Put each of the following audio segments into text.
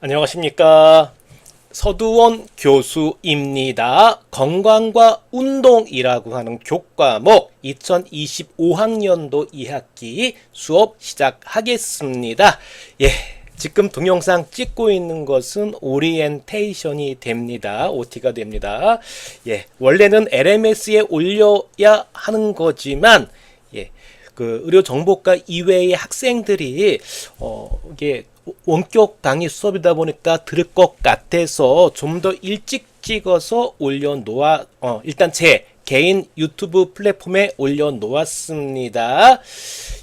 안녕하십니까. 서두원 교수입니다. 건강과 운동이라고 하는 교과목 2025학년도 2학기 수업 시작하겠습니다. 예. 지금 동영상 찍고 있는 것은 오리엔테이션이 됩니다. OT가 됩니다. 예. 원래는 LMS에 올려야 하는 거지만 예. 그 의료 정보과 이외의 학생들이 어 이게 원격 강의 수업이다 보니까 들을 것 같아서 좀 더 일찍 찍어서 올려 놓아 어 일단 제 개인 유튜브 플랫폼에 올려 놓았습니다.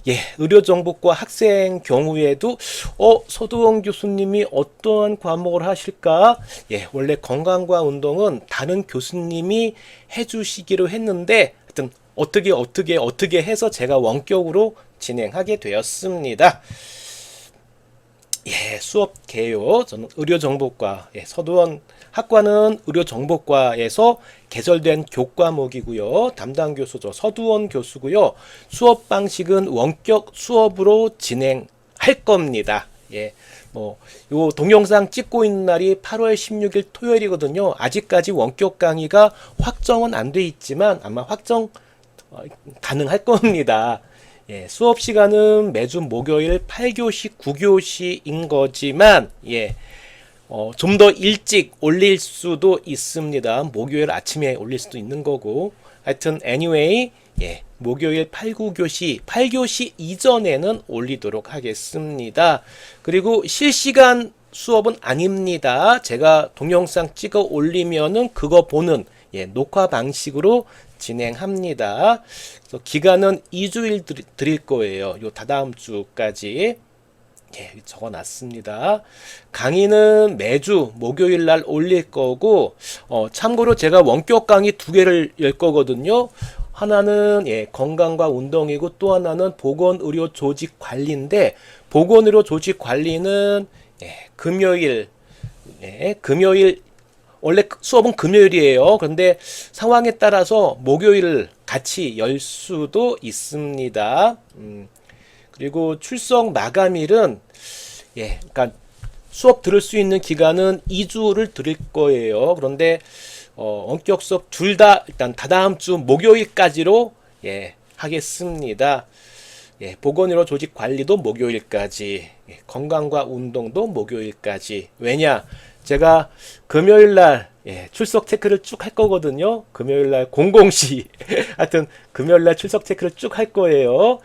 예, 의료 정보과 학생 경우에도 어 서두원 교수님이 어떠한 과목을 하실까? 예, 원래 건강과 운동은 다른 교수님이 해주시기로 했는데 하여튼 어떻게 어떻게 어떻게 해서 제가 원격으로 진행하게 되었습니다. 예, 수업 개요. 저는 의료정보과, 예, 서두원 학과는 의료정보과에서 개설된 교과목이고요. 담당 교수죠. 서두원 교수고요. 수업 방식은 원격 수업으로 진행할 겁니다. 예, 뭐, 요 동영상 찍고 있는 날이 8월 16일 토요일이거든요. 아직까지 원격 강의가 확정은 안 돼 있지만 아마 확정 어, 가능할 겁니다. 예, 수업 시간은 매주 목요일 8교시, 9교시인 거지만, 예, 어, 좀 더 일찍 올릴 수도 있습니다. 목요일 아침에 올릴 수도 있는 거고. 하여튼, anyway, 예, 목요일 8, 9교시, 8교시 이전에는 올리도록 하겠습니다. 그리고 실시간 수업은 아닙니다. 제가 동영상 찍어 올리면은 그거 보는 예, 녹화 방식으로 진행합니다. 그래서 기간은 2주일 드리- 드릴 거예요. 요 다다음 주까지. 예, 적어 놨습니다. 강의는 매주 목요일 날 올릴 거고, 어, 참고로 제가 원격 강의 두 개를 열 거거든요. 하나는 예, 건강과 운동이고 또 하나는 보건의료 조직 관리인데 보건의료 조직 관리는 예, 금요일 예, 금요일 원래 수업은 금요일이에요. 그런데 상황에 따라서 목요일 같이 열 수도 있습니다. 음, 그리고 출석 마감일은 예, 그러니까 수업 들을 수 있는 기간은 2주를 드릴 거예요. 그런데 어, 원격 수업 둘 다 일단 다다음 주 목요일까지로 예, 하겠습니다. 예, 보건의료 조직 관리도 목요일까지, 예, 건강과 운동도 목요일까지. 왜냐? 제가 금요일 날 예, 출석 체크를 쭉 할 거거든요. 금요일 날 00시. 하여튼 금요일 날 출석 체크를 쭉 할 거예요.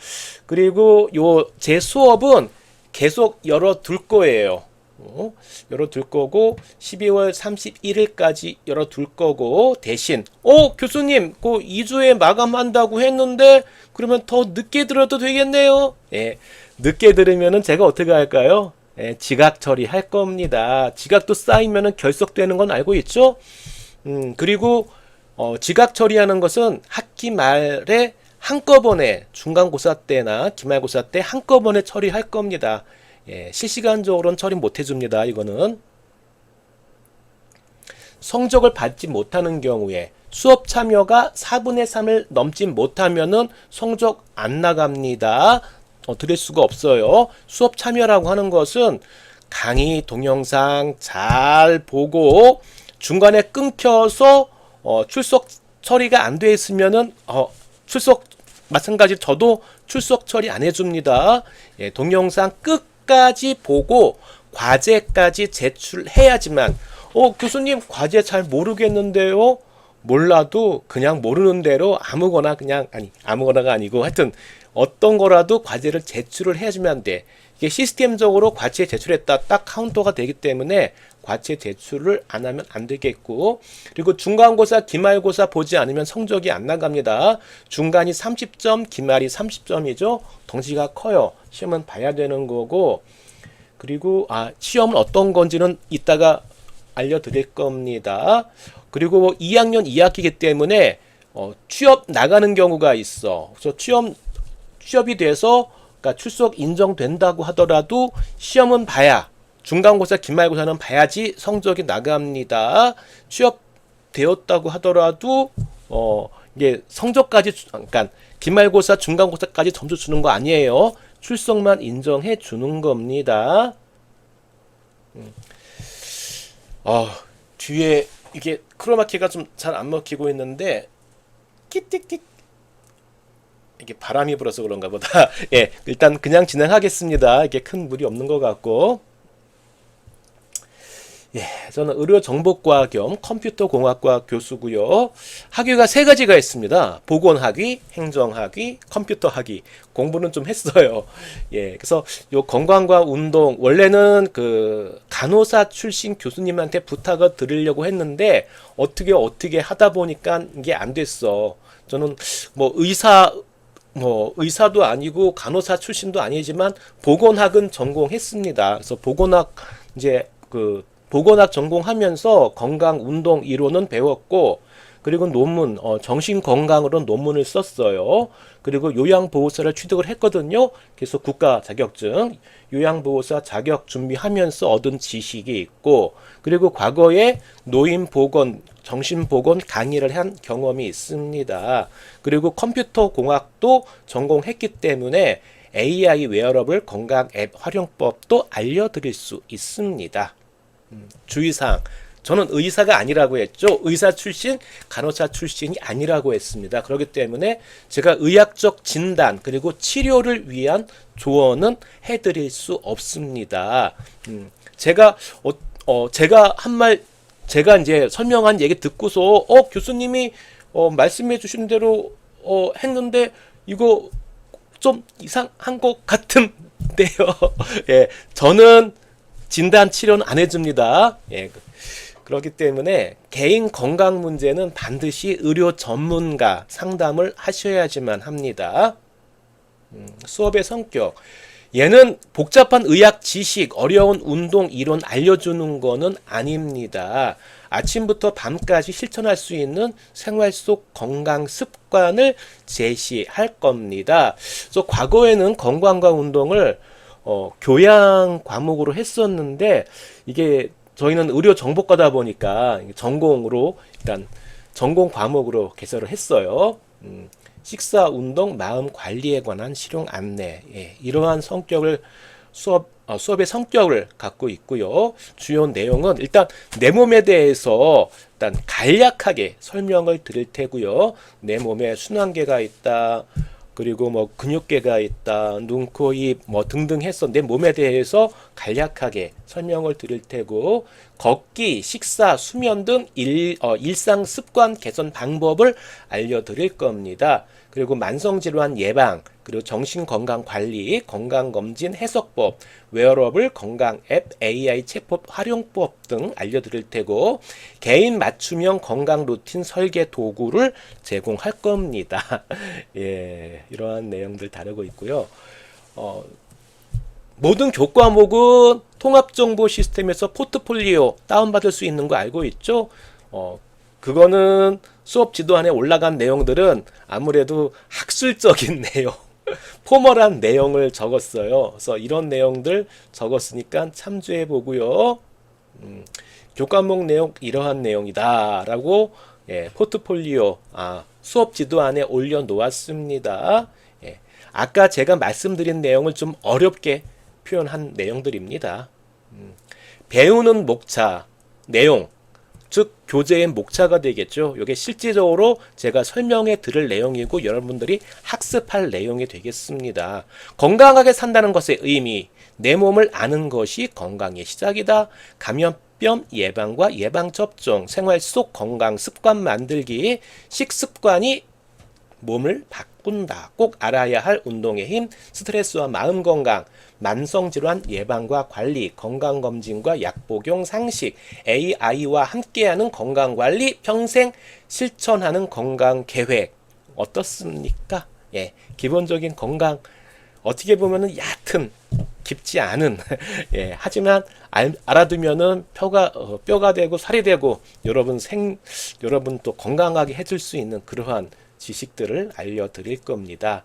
그리고 요 제 수업은 계속 열어 둘 거예요. 어, 열어둘 거고 12월 31일까지 열어둘 거고 대신 어 교수님 그 2주에 마감한다고 했는데 그러면 더 늦게 들어도 되겠네요 예 늦게 들으면은 제가 어떻게 할까요 예, 지각 처리할 겁니다 지각도 쌓이면은 결석되는 건 알고 있죠 음 그리고 어, 지각 처리하는 것은 학기 말에 한꺼번에 중간고사 때나 기말고사 때 한꺼번에 처리할 겁니다. 예, 실시간적으로는 처리 못 해줍니다. 이거는 성적을 받지 못하는 경우에 수업 참여가 4분의 3을 넘지 못하면은 성적 안 나갑니다. 어, 드릴 수가 없어요. 수업 참여라고 하는 것은 강의 동영상 잘 보고 중간에 끊겨서 어, 출석 처리가 안 돼 있으면은 어, 출석 마찬가지 저도 출석 처리 안 해줍니다. 예, 동영상 끝까지 보고 과제까지 제출해야지만 어 교수님 과제 잘 모르겠는데요. 몰라도 그냥 모르는 대로 아무거나 그냥 아니 아무거나가 아니고 하여튼 어떤 거라도 과제를 제출을 해주면 돼. 이게 시스템적으로 과제 제출했다 딱 카운터가 되기 때문에 과제 제출을 안 하면 안 되겠고 그리고 중간고사 기말고사 보지 않으면 성적이 안 나갑니다. 중간이 30점 기말이 30점이죠. 덩치가 커요. 시험은 봐야 되는 거고 그리고 아 시험은 어떤 건지는 이따가 알려드릴 겁니다. 그리고 2학년 2학기이기 때문에 어, 취업 나가는 경우가 있어. 그래서 취업 취업이 돼서 그러니까 출석 인정된다고 하더라도 시험은 봐야 중간고사 기말고사는 봐야지 성적이 나갑니다. 취업 되었다고 하더라도 어 이게 성적까지 주- 그러니까 기말고사 중간고사까지 점수 주는 거 아니에요. 출석만 인정해 주는 겁니다. 음. 아 뒤에 이게 크로마키가 좀 잘 안 먹히고 있는데 끼띠끼 이게 바람이 불어서 그런가 보다. 예, 일단 그냥 진행하겠습니다. 이게 큰 무리 없는 것 같고. 예, 저는 의료정보과 겸 컴퓨터공학과 교수고요. 학위가 세 가지가 있습니다. 보건학위, 행정학위, 컴퓨터학위. 공부는 좀 했어요. 예, 그래서 요 건강과 운동 원래는 그 간호사 출신 교수님한테 부탁을 드리려고 했는데 어떻게 어떻게 하다 보니까 이게 안 됐어. 저는 뭐 의사 뭐 의사도 아니고 간호사 출신도 아니지만 보건학은 전공했습니다. 그래서 보건학 이제 그 보건학 전공하면서 건강 운동 이론은 배웠고 그리고 논문 어, 정신 건강으로 논문을 썼어요. 그리고 요양보호사를 취득을 했거든요. 그래서 국가 자격증 요양보호사 자격 준비하면서 얻은 지식이 있고 그리고 과거에 노인보건 정신보건 강의를 한 경험이 있습니다. 그리고 컴퓨터 공학도 전공했기 때문에 AI 웨어러블 건강 앱 활용법도 알려드릴 수 있습니다. 음, 주의사항. 저는 의사가 아니라고 했죠. 의사 출신, 간호사 출신이 아니라고 했습니다. 그렇기 때문에 제가 의학적 진단 그리고 치료를 위한 조언은 해드릴 수 없습니다. 음, 제가 어, 어, 제가 한 말 제가 이제 설명한 얘기 듣고서 어 교수님이 어, 말씀해 주신 대로 어, 했는데 이거 좀 이상한 것 같은데요. 예, 저는 진단 치료는 안 해줍니다. 예, 그렇기 때문에 개인 건강 문제는 반드시 의료 전문가 상담을 하셔야지만 합니다. 음, 수업의 성격. 얘는 복잡한 의학 지식, 어려운 운동 이론 알려주는 거는 아닙니다. 아침부터 밤까지 실천할 수 있는 생활 속 건강 습관을 제시할 겁니다. 그래서 과거에는 건강과 운동을 어, 교양 과목으로 했었는데 이게 저희는 의료 정보과다 보니까 전공으로 일단 전공 과목으로 개설을 했어요. 음, 식사, 운동, 마음 관리에 관한 실용 안내 예, 이러한 성격을 수업 어, 수업의 성격을 갖고 있고요. 주요 내용은 일단 내 몸에 대해서 일단 간략하게 설명을 드릴 테고요. 내 몸에 순환계가 있다. 그리고 뭐 근육계가 있다, 눈, 코, 입, 뭐 등등 해서 내 몸에 대해서 간략하게 설명을 드릴 테고, 걷기, 식사, 수면 등 일, 어, 일상 습관 개선 방법을 알려드릴 겁니다. 그리고 만성질환 예방, 그리고 정신건강관리, 건강검진 해석법, 웨어러블 건강 앱, AI 챗봇 활용법 등 알려드릴 테고 개인 맞춤형 건강 루틴 설계 도구를 제공할 겁니다. 예, 이러한 내용들 다루고 있고요. 어, 모든 교과목은 통합정보 시스템에서 포트폴리오 다운받을 수 있는 거 알고 있죠? 어, 그거는 수업 지도안에 올라간 내용들은 아무래도 학술적인 내용, 포멀한 내용을 적었어요. 그래서 이런 내용들 적었으니까 참조해 보고요. 음, 교과목 내용 이러한 내용이다라고 예, 포트폴리오 아, 수업 지도안에 올려 놓았습니다. 예, 아까 제가 말씀드린 내용을 좀 어렵게 표현한 내용들입니다. 음, 배우는 목차 내용 즉 교재의 목차가 되겠죠. 이게 실질적으로 제가 설명해 드릴 내용이고 여러분들이 학습할 내용이 되겠습니다. 건강하게 산다는 것의 의미, 내 몸을 아는 것이 건강의 시작이다. 감염 병 예방과 예방 접종, 생활 속 건강 습관 만들기, 식습관이 몸을 바꾼다. 꼭 알아야 할 운동의 힘, 스트레스와 마음 건강, 만성 질환 예방과 관리, 건강 검진과 약 복용 상식, AI와 함께하는 건강 관리, 평생 실천하는 건강 계획 어떻습니까? 예, 기본적인 건강 어떻게 보면은 얕은 깊지 않은 예, 하지만 알, 알아두면은 뼈가 어, 뼈가 되고 살이 되고 여러분 생 여러분 또 건강하게 해줄 수 있는 그러한 지식들을 알려드릴 겁니다.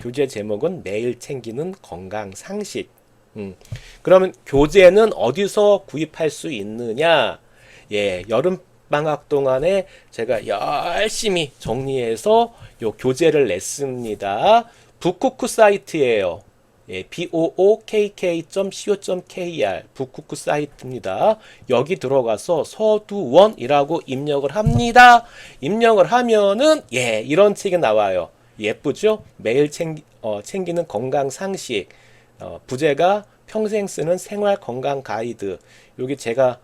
교재 제목은 매일 챙기는 건강 상식. 음, 그러면 교재는 어디서 구입할 수 있느냐? 예, 여름 방학 동안에 제가 열심히 정리해서 요 교재를 냈습니다. 북쿠크 사이트예요. 예, bookk.co.kr 북쿠쿠 사이트입니다. 여기 들어가서 서두원이라고 입력을 합니다. 입력을 하면은 예 이런 책이 나와요. 예쁘죠? 매일 챙기, 어, 챙기는 건강 상식 어, 부제가 평생 쓰는 생활 건강 가이드. 여기 제가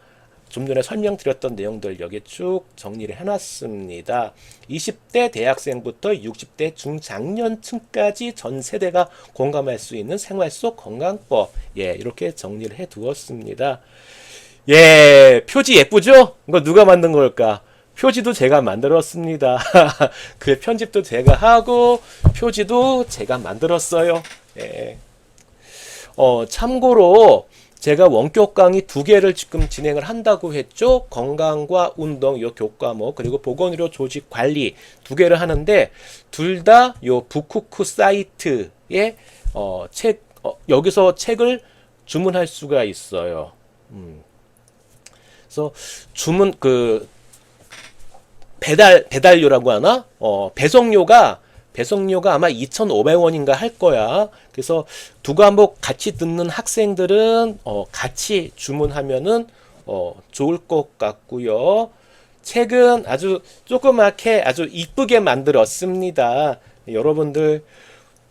좀 전에 설명드렸던 내용들 여기 쭉 정리를 해놨습니다. 20대 대학생부터 60대 중장년층까지 전 세대가 공감할 수 있는 생활 속 건강법. 예, 이렇게 정리를 해 두었습니다. 예, 표지 예쁘죠? 이거 누가 만든 걸까? 표지도 제가 만들었습니다. 그 편집도 제가 하고, 표지도 제가 만들었어요. 예. 어, 참고로 제가 원격 강의 두 개를 지금 진행을 한다고 했죠. 건강과 운동 요 교과목 그리고 보건의료 조직 관리 두 개를 하는데 둘 다 요 북쿠쿠 사이트에 어, 책 어, 여기서 책을 주문할 수가 있어요. 음. 그래서 주문 그 배달 배달료라고 하나? 어, 배송료가 배송료가 아마 2,500원인가 할 거야. 그래서 두 과목 같이 듣는 학생들은 어, 같이 주문하면은 어, 좋을 것 같고요. 책은 아주 조그맣게 아주 이쁘게 만들었습니다. 여러분들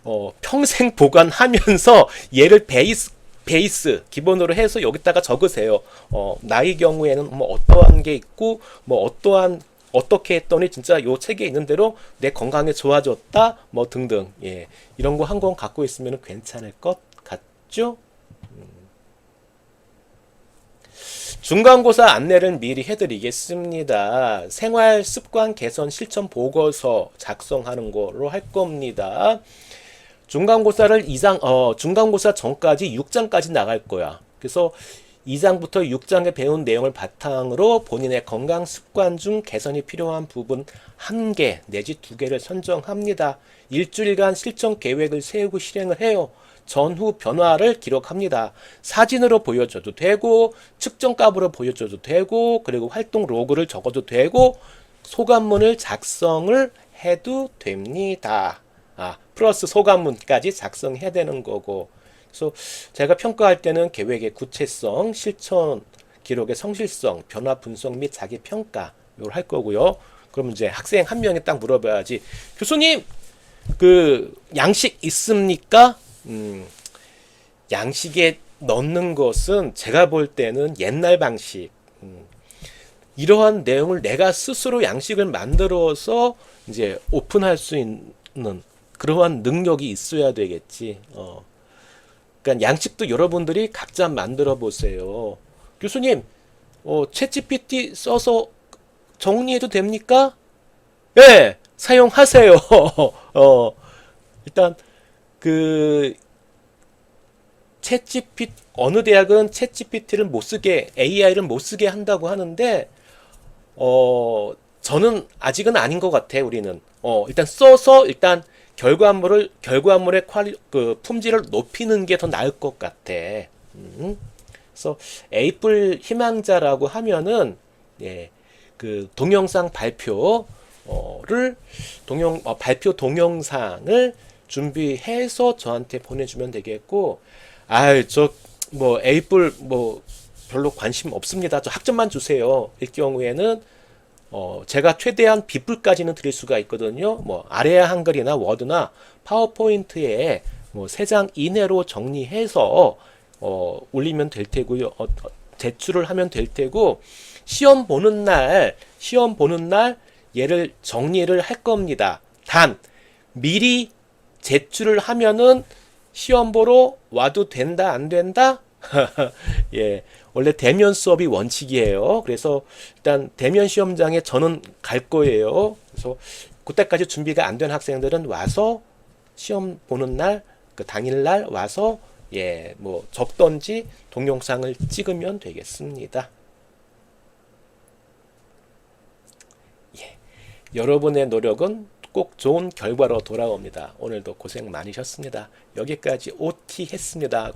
어, 평생 보관하면서 얘를 베이스 베이스 기본으로 해서 여기다가 적으세요. 어, 나의 경우에는 뭐 어떠한 게 있고 뭐 어떠한 어떻게 했더니 진짜 요 책에 있는 대로 내 건강에 좋아졌다 뭐 등등 예 이런 거 한 권 갖고 있으면 괜찮을 것 같죠? 음. 중간고사 안내를 미리 해드리겠습니다. 생활 습관 개선 실천 보고서 작성하는 거로 할 겁니다. 중간고사를 이상 어 중간고사 전까지 6장까지 나갈 거야. 그래서 2장부터 6장에 배운 내용을 바탕으로 본인의 건강 습관 중 개선이 필요한 부분 한 개 내지 두 개를 선정합니다. 일주일간 실천 계획을 세우고 실행을 해요. 전후 변화를 기록합니다. 사진으로 보여줘도 되고 측정값으로 보여줘도 되고 그리고 활동 로그를 적어도 되고 소감문을 작성을 해도 됩니다. 아, 플러스 소감문까지 작성해야 되는 거고 그래서 제가 평가할 때는 계획의 구체성, 실천 기록의 성실성, 변화 분석 및 자기 평가 이걸 할 거고요. 그럼 이제 학생 한 명이 딱 물어봐야지. 교수님, 그 양식 있습니까? 음, 양식에 넣는 것은 제가 볼 때는 옛날 방식. 음, 이러한 내용을 내가 스스로 양식을 만들어서 이제 오픈할 수 있는 그러한 능력이 있어야 되겠지. 어. 그러니까 양식도 여러분들이 각자 만들어 보세요. 교수님, 어, 챗GPT 써서 정리해도 됩니까? 네, 사용하세요. 어, 일단 그 챗GPT 어느 대학은 챗GPT를 못 쓰게 AI를 못 쓰게 한다고 하는데 어 저는 아직은 아닌 것 같아 우리는 어 일단 써서 일단 결과물을 결과물의 퀄리 그 품질을 높이는 게 더 나을 것 같아. 음. 그래서 에이플 희망자라고 하면은 예, 그 동영상 발표를 동영 어, 발표 동영상을 준비해서 저한테 보내주면 되겠고, 아유 저뭐 에이플 뭐 별로 관심 없습니다. 저 학점만 주세요. 일 경우에는 어, 제가 최대한 빗불까지는 드릴 수가 있거든요. 뭐, 아래야 한글이나 워드나 파워포인트에 뭐, 세장 이내로 정리해서, 어, 올리면 될 테고요. 어, 어, 제출을 하면 될 테고, 시험 보는 날, 시험 보는 날, 얘를 정리를 할 겁니다. 단, 미리 제출을 하면은 시험 보러 와도 된다, 안 된다? 예. 원래 대면 수업이 원칙이에요. 그래서 일단 대면 시험장에 저는 갈 거예요. 그래서 그때까지 준비가 안 된 학생들은 와서 시험 보는 날, 그 당일 날 와서 예, 뭐 적던지 동영상을 찍으면 되겠습니다. 예. 여러분의 노력은 꼭 좋은 결과로 돌아옵니다. 오늘도 고생 많으셨습니다. 여기까지 OT 했습니다.